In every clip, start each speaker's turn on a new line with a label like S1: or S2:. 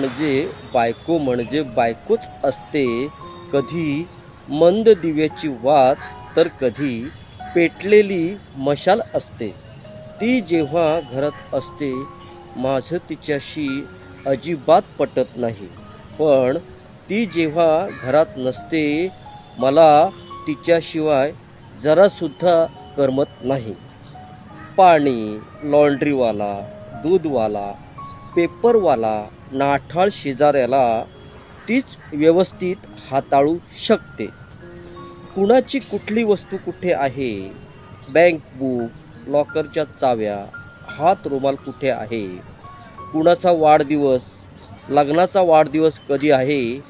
S1: म्हणजे बायको म्हणजे बायकोच असते. कधी मंद दिव्याची वात तर कधी पेटलेली मशाल असते. ती जेव्हा घरात असते माझं तिच्याशी अजिबात पटत नाही. पण ती जेव्हा घरात नसते मला तिच्याशिवाय जरासुद्धा करमत नाही. पाणी लॉन्ड्रीवाला दूधवाला पेपरवाला नाठाळ शेजाऱ्याला तीच व्यवस्थित हाताळू शकते. कुणाची कुठली वस्तू कुठे आहे? बँक बुक लॉकरच्या चाव्या हात रुमाल कुठे आहे? कुणाचा वाढदिवस लग्नाचा वाढदिवस कधी आहे?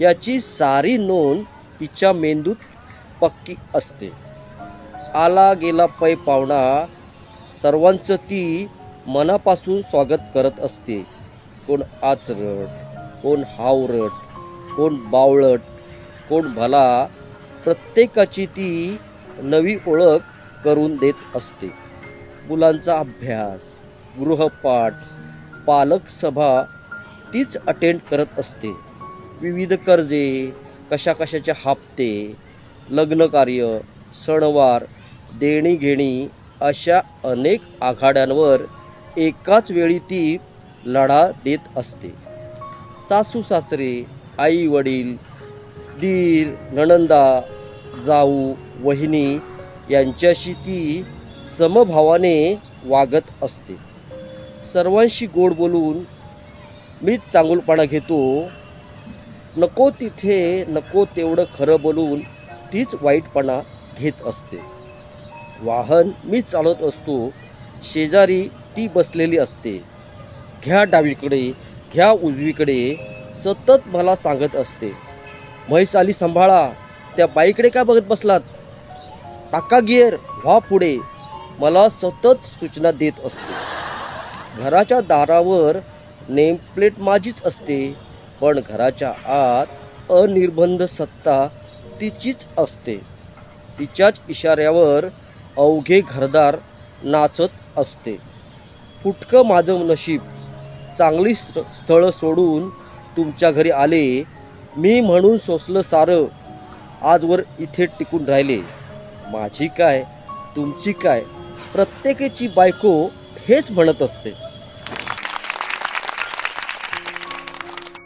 S1: याची सारी नोंद तिच्या मेंदूत पक्की असते. आला गेला पै पाहुणा सर्वांचं ती मनापासून स्वागत करत असते. कोण आचरट कोण हावरट कोण बावळट कोण भला प्रत्येकाची ती नवी ओळख करून देत असते. मुलांचा अभ्यास गृहपाठ पालक सभा तीच अटेंड करत असते. विविध कर्जे कशाकशाचे हप्ते लग्नकार्य सणवार देणीघेणी अशा अनेक आघाड्यांवर एकाच वेळी ती लढा देत असते. सासू सासरे आई वडील दीर नणंदा जाऊ वहिनी यांच्याशी ती समभावाने वागत असते. सर्वांशी गोड बोलून मीच चांगुलपणा घेतो. नको तिथे नको तेवढं खरं बोलून तीच वाईटपणा घेत असते. वाहन मी चालवत असतो. शेजारी ती बसलेली असते. घ्या डावीकडे घ्या उजवीकडे सतत मला सांगत असते. म्हैस आली सांभाळा. त्या बाईकडे काय बघत बसलात? टाका गिअर व्हा पुढे. मला सतत सूचना देत असते. घराच्या दारावर नेमप्लेट माझीच असते पण घराच्या आत अनिर्बंध सत्ता तिचीच असते. तिच्याच इशाऱ्यावर अवघे घरदार नाचत असते. फुटकं माझं नशीब. चांगली स्थळं सोडून तुमच्या घरी आले मी म्हणून सोसलं सारं आजवर इथे टिकून राहिले. माझी काय तुमची काय प्रत्येकाची बायको हेच म्हणत असते.